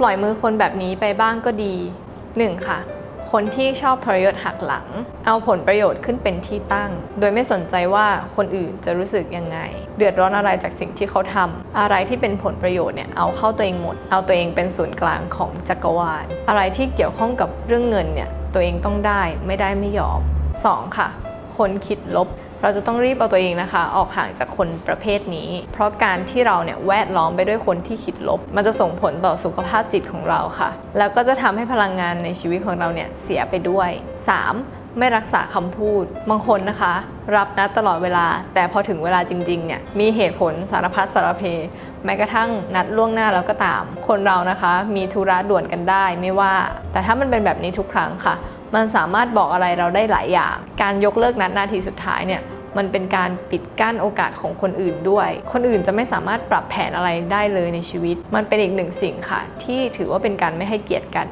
ปล่อยมือคนแบบนี้ไปบ้างก็ดี 1. ค่ะ คนที่ชอบทรยศหักหลัง เอาผลประโยชน์ขึ้นเป็นที่ตั้ง โดยไม่สนใจว่าคนอื่นจะรู้สึกยังไง เดือดร้อนอะไรจากสิ่งที่เขาทำอะไรที่เป็นผลประโยชน์เนี่ยเอาเข้าตัวเองหมด เอาตัวเองเป็นศูนย์กลางของจักรวาล อะไรที่เกี่ยวข้องกับเรื่องเงินเนี่ยตัวเองต้องได้ไม่ได้ไม่ยอม 2. ค่ะ คนคิดลบ เราจะต้องรีบเอาตัวเองนะคะ ออกห่างจากคนประเภทนี้ เพราะการที่เราเนี่ยแวดล้อมไปด้วยคนที่คิดลบ มันจะส่งผลต่อสุขภาพจิตของเราค่ะ แล้วก็จะทำให้พลังงานในชีวิตของเราเนี่ยเสียไปด้วย 3. ไม่รักษาคำพูด บางคนนะคะ รับนัดตลอดเวลา แต่พอถึงเวลาจริงๆเนี่ยมีเหตุผลสารพัดสารเพ แม้กระทั่งนัดล่วงหน้าแล้วก็ตาม คนเรานะคะ มีธุระด่วนกันได้ไม่ว่า แต่ถ้ามันเป็นแบบนี้ทุกครั้งค่ะ มันสามารถบอกอะไรเราได้หลายอย่าง การยกเลิกนัดนาทีสุดท้ายเนี่ยมันเป็นการปิดกั้นโอกาสของคนอื่นด้วย คนอื่นจะไม่สามารถปรับแผนอะไรได้เลยในชีวิต มันเป็นอีกหนึ่งสิ่งค่ะ ที่ถือว่าเป็นการไม่ให้เกียรติกัน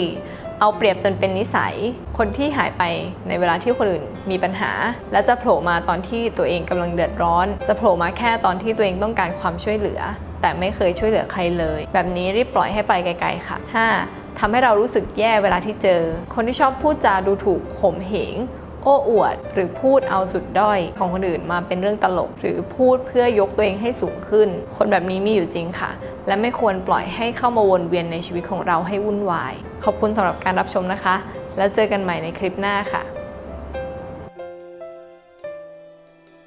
4. เอาเปรียบจนเป็นนิสัย คนที่หายไปในเวลาที่คนอื่นมีปัญหา และจะโผล่มาตอนที่ตัวเองกำลังเดือดร้อน จะโผล่มาแค่ตอนที่ตัวเองต้องการความช่วยเหลือ แต่ไม่เคยช่วยเหลือใครเลย แบบนี้รีบปล่อยให้ไปไกลๆค่ะ 5. ทำให้เรารู้สึกแย่เวลาที่เจอ คนที่ชอบพูดจาดูถูกข่มเหงโอ้อวด หรือพูดเอาสุดด้อยของคนอื่นมาเป็นเรื่องตลก หรือพูดเพื่อยกตัวเองให้สูงขึ้น คนแบบนี้มีอยู่จริงค่ะ และไม่ควรปล่อยให้เข้ามาวนเวียนในชีวิตของเราให้วุ่นวาย ขอบคุณสำหรับการรับชมนะคะ แล้วเจอกันใหม่ในคลิปหน้าค่ะ